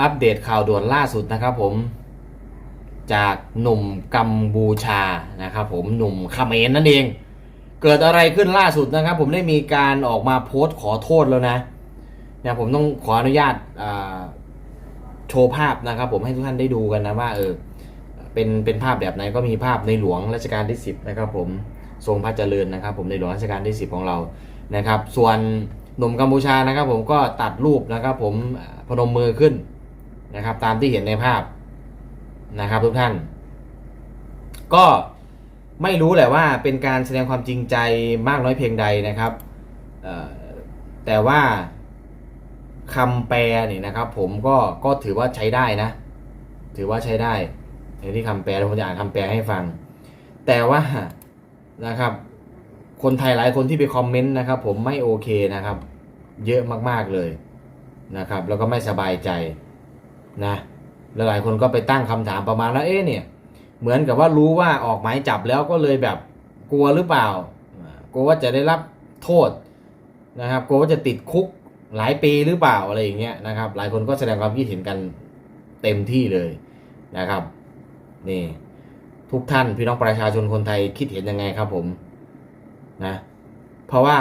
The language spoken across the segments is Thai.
อัปเดตข่าวด่วนล่าสุดนะครับผม จากหนุ่มกัมพูชานะครับผมหนุ่มเมรนั่นเอง เกิดอะไรขึ้นล่าสุดนะครับ ผมได้มีการออกมาโพสต์ขอโทษแล้วนะเนี่ยผมต้องขออนุญาตโชว์ภาพนะครับ ผมให้ทุกท่านได้ดูกันนะว่าเออเป็นเป็นภาพแบบไหนก็มีภาพในหลวงรัชกาลที่ 10 นะครับ ผมทรงพระเจริญนะครับ ผมในหลวงรัชกาลที่ 10 ของเรานะครับ ส่วนหนุ่มกัมพูชานะครับ ผมก็ตัดรูปนะครับ ผมพนมมือขึ้น นะครับ ตามที่เห็นในภาพนะครับทุกท่าน ก็ไม่รู้แหละว่าเป็นการแสดงความจริงใจมากน้อยเพียงใดนะครับแต่ว่าคำแปลนี่นะครับ ผมก็ก็ถือว่าใช้ได้นะ ถือว่าใช้ได้ในที่คำแปลผมจะอ่านคำแปลให้ฟัง แต่ว่านะครับ คนไทยหลายคนที่ไปคอมเมนต์นะครับ ผมไม่โอเคนะครับ เยอะมากๆเลยนะครับ แล้วก็ไม่สบายใจ นะลหลายคนก็ไปตั้งคำถามประมาณว่าเอ๊ะเนี่ย เหมือนกับว่ารู้ว่าออกหมายจับแล้วก็เลยแบบกลัวหรือเปล่าอ่า กลัวว่าจะได้รับโทษนะครับกลัวว่าจะติดคุกหลายปีหรือเปล่าอะไรอย่างเงี้ยนะครับ หลายคนก็แสดงความคิดเห็นกันเต็มที่เลยนะครับนี่ทุกท่านพี่น้องประชาชนคนไทยคิดเห็นยังไงครับผมนะเพราะว่า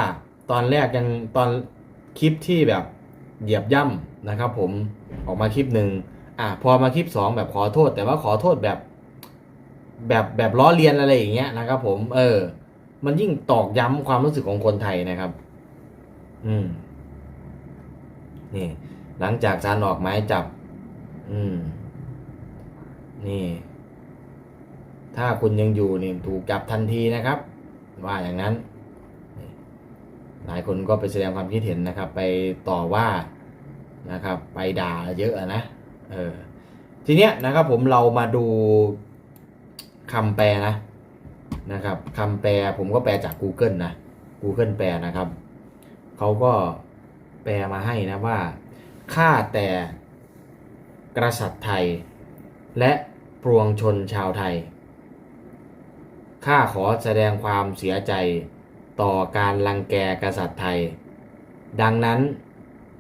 ตอนแรกยังตอนคลิปที่แบบเหยียบย่ำ นะครับผมออกมาคลิปหนึ่งอะพอมาคลิปสองแบบขอโทษ แต่ว่าขอโทษแบบ แบบแบบล้อเลียนอะไรอย่างเงี้ยนะครับผม เออ มันยิ่งตอกย้ำความรู้สึกของคนไทยนะครับ อืม นี่ หลังจากศาลออกหมายจับ อืม นี่ ถ้าคุณยังอยู่เนี่ยถูกจับทันทีนะครับ ว่าอย่างนั้นนหลายคนก็ไปแสดงความคิดเห็นนะครับ ไปต่อว่า นะครับ ไปด่าเยอะนะเออทีเนี้ยนะครับผมเรามาดูคำแปลนะนะครับคำแปลผมก็แปลจาก Google นะ Google แปลนะครับเขาก็แปลมาให้นะว่าข้าแต่กษัตริย์ไทย และปวงชนชาวไทยข้าขอแสดงความเสียใจต่อการลังแกกษัตริย์ไทย ดังนั้น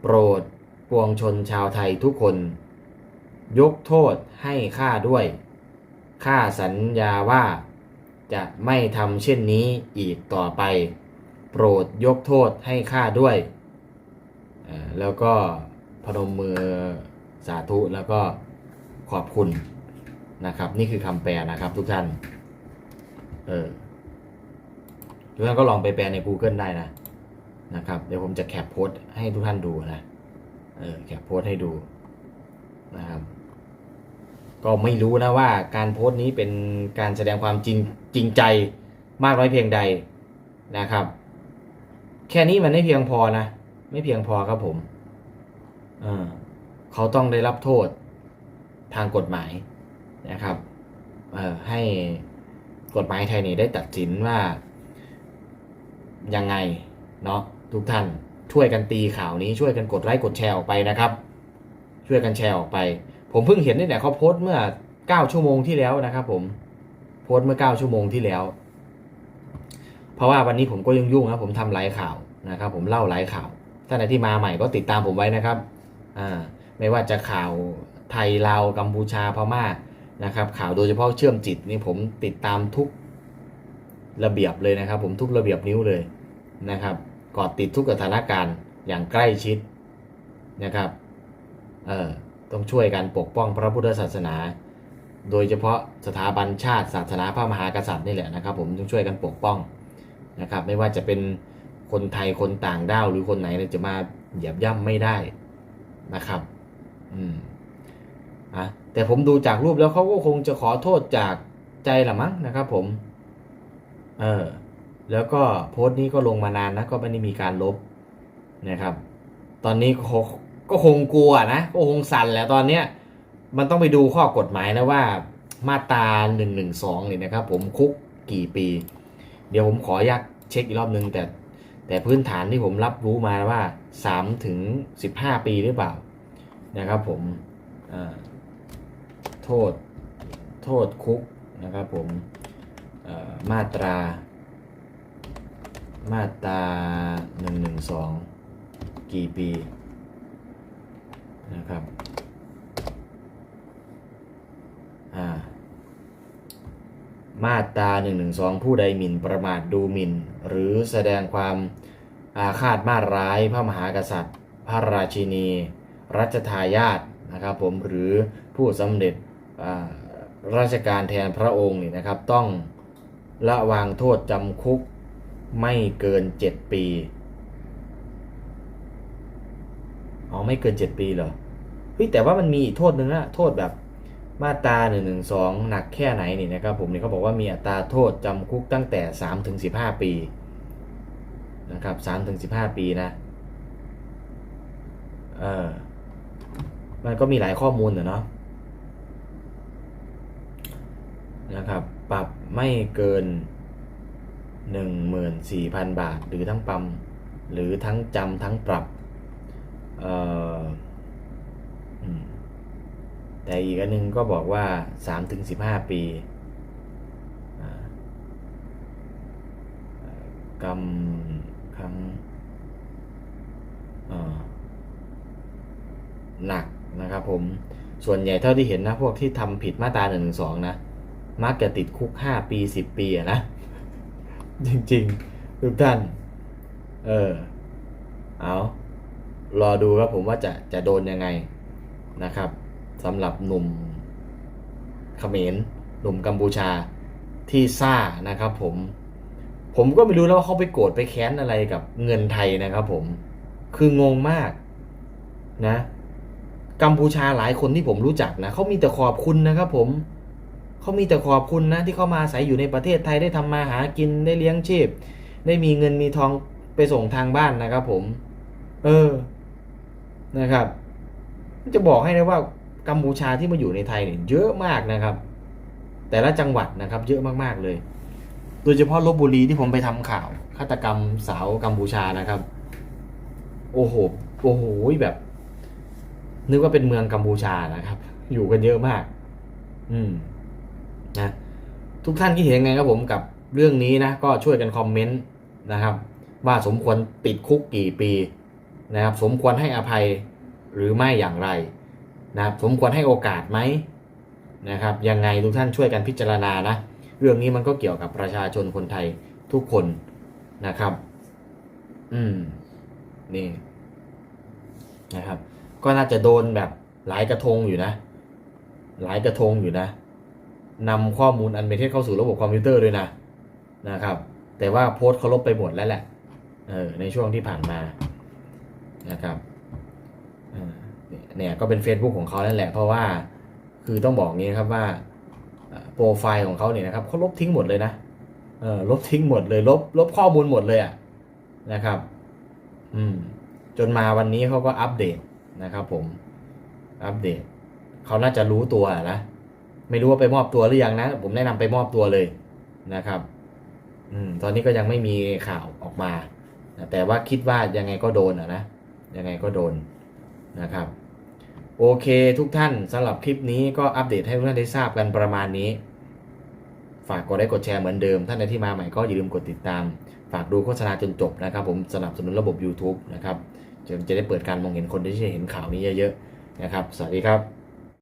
โปรด ปวงชนชาวไทยทุกคน ยกโทษให้ข้าด้วย ข้าสัญญาว่า จะไม่ทำเช่นนี้อีกต่อไป โปรดยกโทษให้ข้าด้วย แล้วก็พนมมือสาธุแล้วก็ขอบคุณนะครับ นี่คือคำแปลนะครับทุกท่าน เออทุกท่านก็ลองไปแปลใน Google ได้นะนะครับ เดี๋ยวผมจะแคปโพสต์ให้ทุกท่านดูนะ เออแคปโพสให้ดูนะครับ ก็ไม่รู้นะว่าการโพสต์นี้เป็นการแสดงความจริงจริงใจมากน้อยเพียงใดนะครับ แค่นี้มันไม่เพียงพอนะ ไม่เพียงพอครับผมเออเขาต้องได้รับโทษทางกฎหมายนะครับเออให้กฎหมายไทยนี่ได้ตัดสินว่ายังไงเนาะทุกท่าน ช่วยกันตีข่าวนี้ช่วยกันกดไลค์กดแชร์ออกไปนะครับ ช่วยกันแชร์ออกไป ผมเพิ่งเห็นนี่แหละเขาโพสต์เมื่อ 9 ชั่วโมงที่แล้วนะครับ ผมโพสต์เมื่อ 9 ชั่วโมงที่แล้ว เพราะว่าวันนี้ผมก็ยังยุ่งนะผมทำไลฟ์ข่าวนะครับ ผมเล่าไลฟ์ข่าวท่านไหนที่มาใหม่ก็ติดตามผมไว้นะครับอ่าไม่ว่าจะข่าวไทยลาวกัมพูชาพม่านะครับ ข่าวโดยเฉพาะเชื่อมจิตนี่ผมติดตามทุกระเบียบเลยนะครับ ผมทุกระเบียบนิ้วเลยนะครับ กอดติดทุกสถานการณ์อย่างใกล้ชิดนะครับเออต้องช่วยกันปกป้องพระพุทธศาสนา โดยเฉพาะสถาบันชาติศาสนาพระมหากษัตริย์นี่แหละนะครับ ผมต้องช่วยกันปกป้องนะครับ ไม่ว่าจะเป็นคนไทยคนต่างด้าวหรือคนไหนเนี่ยจะมาเหยียบย่ำไม่ได้นะครับ อืมอะแต่ผมดูจากรูปแล้วเขาก็คงจะขอโทษจากใจละมั้งนะครับ ผม เออ แล้วก็โพสต์นี้ก็ลงมานานนะก็ไม่ได้มีการลบนะครับ ตอนนี้ก็คงกลัวนะก็คงสั่นแหล้วตอนเนี้ยมันต้องไปดูข้อกฎหมายนะว่ามาตราหนึ่งหนึ่งสองเนี่ยนะครับ ผมคุกกี่ปี เดี๋ยวผมขออนุญาตเช็คอีกรอบนึง แต่แต่พื้นฐานที่ผมรับรู้มาว่าสามถึงสิบห้าปีหรือเปล่านะครับผมโทษโทษคุกนะครับผมมาตรา มาตราหนึ่งหนึ่งสองกี่ปีนะครับอ่ามาตรา112 ผู้ใดหมิ่นประมาทดูหมิ่น หรือแสดงความอาฆาตมาร้ายพระมหากษัตริย์ พระราชินี รัชทายาทนะครับผมหรือผู้สำเร็จราชการแทนพระองค์นี่นะครับ ต้องระวางโทษจำคุก ไม่เกิน7ปี อ๋อ ไม่เกิน7ปีเหรอ เฮ้ย แต่ว่ามันมีโทษหนึ่งนะโทษแบบมาตรา1นึหนึ่งสองหนักแค่ไหนนี่นะครับผมนี่เขาบอกว่ามีอัตราโทษจำคุกตั้งแต่3ถึง15ปี นะครับ3ถึง15ปีนะ เออมันก็มีหลายข้อมูลอะเนาะนะครับ ปรับไม่เกิน 14,000 บาท หรือทั้งปั๊มหรือทั้งจำทั้งปรับแต่อีกอันนึงก็บอกว่า 3-15 ปีอ่ากำครั้งหนักนะครับผม ส่วนใหญ่เท่าที่เห็นนะ พวกที่ทำผิดมาตรา1นึนะ มักจะติดคุก 5 ปี 10 ปีอะนะ จริงๆ ทุกท่าน เออ เอารอดูครับผมว่าจะจะโดนยังไงนะครับสำหรับหนุ่มเขมรหนุ่มกัมพูชาที่ซ่านะครับผม ผมก็ไม่รู้แล้วว่าเขาไปโกรธไปแค้นอะไรกับเงินไทยนะครับผม คืองงมากนะ กัมพูชาหลายคนที่ผมรู้จักนะเขามีแต่ขอบคุณนะครับผม เขามีแต่ขอบคุณนะที่เขามาอาศัยอยู่ในประเทศไทยได้ทำมาหากินได้เลี้ยงชีพ ได้มีเงินมีทองไปส่งทางบ้านนะครับ ผม เออนะครับ จะบอกให้นะว่ากัมพูชาที่มาอยู่ในไทยเนี่ยเยอะมากนะครับ แต่ละจังหวัดนะครับ เยอะมากๆเลย โดยเฉพาะลบบุรีที่ผมไปทำข่าวฆาตกรรมสาวกัมพูชานะครับ โอ้โหโอ้โหแบบ นึกว่าเป็นเมืองกัมพูชานะครับ อยู่กันเยอะมาก อืม นะทุกท่านคิดเห็นยังไงครับผมกับเรื่องนี้นะก็ช่วยกันคอมเมนต์นะครับ ว่าสมควรติดคุกกี่ปีนะครับ สมควรให้อภัยหรือไม่อย่างไรนะครับ สมควรให้โอกาสไหมนะครับ ยังไงทุกท่านช่วยกันพิจารณานะเรื่องนี้มันก็เกี่ยวกับประชาชนคนไทยทุกคนนะครับ อืม นี่นะครับ ก็น่าจะโดนแบบหลายกระทงอยู่นะ หลายกระทงอยู่นะ นำข้อมูลอันเป็นเท็จเข้าสู่ระบบคอมพิวเตอร์ด้วยนะนะครับ แต่ว่าโพสต์เขาลบไปหมดแล้วแหละเออในช่วงที่ผ่านมานะครับเนี่ยก็เป็น Facebook ของเขานั่นแหละ เพราะว่าคือต้องบอกงี้ครับว่าโปรไฟล์ของเขาเนี่ยนะครับเขาลบทิ้งหมดเลยนะเออลบทิ้งหมดเลยลบลบข้อมูลหมดเลยอะนะครับ อืมจนมาวันนี้เขาก็อัปเดตนะครับผมอัปเดตเขาน่าจะรู้ตัวนะ ไม่รู้ว่าไปมอบตัวหรือยังนะ ผมแนะนำไปมอบตัวเลยนะครับ อืม ตอนนี้ก็ยังไม่มีข่าวออกมา แต่ว่าคิดว่ายังไงก็โดนอะนะ ยังไงก็โดนนะครับ โอเคทุกท่านสำหรับคลิปนี้ก็อัปเดตให้ทุกท่านได้ทราบกันประมาณนี้ ฝากกดไลค์กดแชร์เหมือนเดิม ท่านใดที่มาใหม่ก็อย่าลืมกดติดตาม ฝากดูโฆษณาจนจบนะครับ ผมสนับสนุนระบบ YouTube นะครับจะจะได้เปิดการมองเห็นคนที่จะเห็นข่าวนี้เยอะๆนะครับ สวัสดีครับ